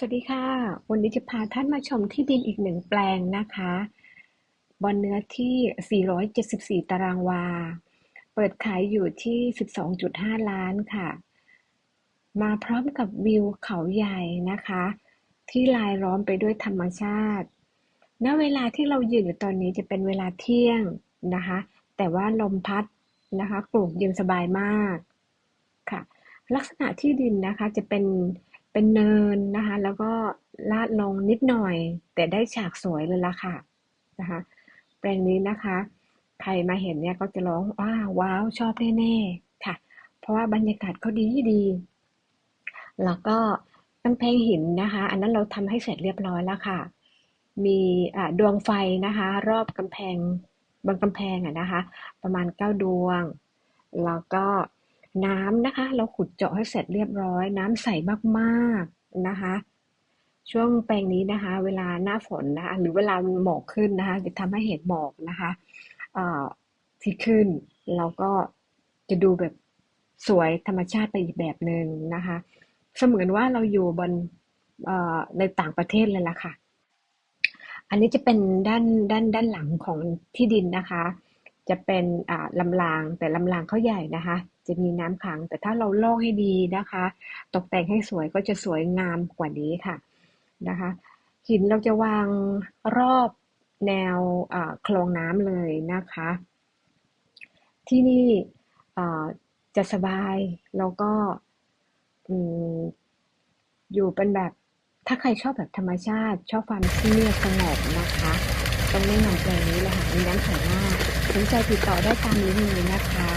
สวัสดีค่ะ วันนี้จะพาท่านมาชมที่ดินอีกหนึ่งแปลงนะคะบนเนื้อที่ 474 ตารางวา เปิดขายอยู่ที่ 12.5 ล้านค่ะ มาพร้อมกับวิวเขาใหญ่นะคะ ที่ลายล้อมไปด้วยธรรมชาติ ณ เวลาที่เรายืนอยู่ตอนนี้จะเป็นเวลาเที่ยงนะคะ แต่ว่าลมพัดนะคะ ปลูกย็นสบายมากค่ะ ลักษณะที่ดินนะคะจะเป็น เป็นเนินนะคะ แล้วก็ลาดลงนิดหน่อย แต่ได้ฉากสวยเลยละค่ะนะคะแปลงนี้นะคะ ใครมาเห็นเนี่ยก็จะร้องว้าว้าวชอบแน่ๆค่ะ เพราะว่าบรรยากาศเขาดีดีแล้วก็กำแพงหินนะคะ อันนั้นเราทำให้เสร็จเรียบร้อยแล้วค่ะ มีดวงไฟนะคะ รอบกำแพงบนกำแพงอะนะคะ ประมาณเก้าดวง แล้วก็ น้ำนะคะ เราขุดเจาะให้เสร็จเรียบร้อย น้ำใสมากๆนะคะ ช่วงแปลงนี้นะคะ เวลาหน้าฝนนะคะหรือเวลาหมอกขึ้นนะคะ จะทำให้เห็นหมอกนะคะอ่อที่ขึ้นเราก็จะดูแบบสวยธรรมชาติไปอีกแบบหนึ่งนะคะ เสมือนว่าเราอยู่บนอ่อในต่างประเทศเลยล่ะค่ะ อันนี้จะเป็นด้านด้านด้านหลังของที่ดินนะคะ จะเป็นอ่าลำรางแต่ลำรางเขาใหญ่นะคะ จะมีน้ำขัง แต่ถ้าเราลอกให้ดีนะคะ ตกแต่งให้สวยก็จะสวยงามกว่านี้ค่ะนะคะหินเราจะวางรอบแนวคลองน้ำเลยนะคะ ที่นี่จะสบายแล้วก็ออยู่เป็นแบบถ้าใครชอบแบบธรรมชาติ ชอบความเงียบสงบนะคะต้องแนะนำแปลงนี้เลยค่ะมีน้ำใสมากสนใจติดต่อได้ตามนี้เลยนะคะ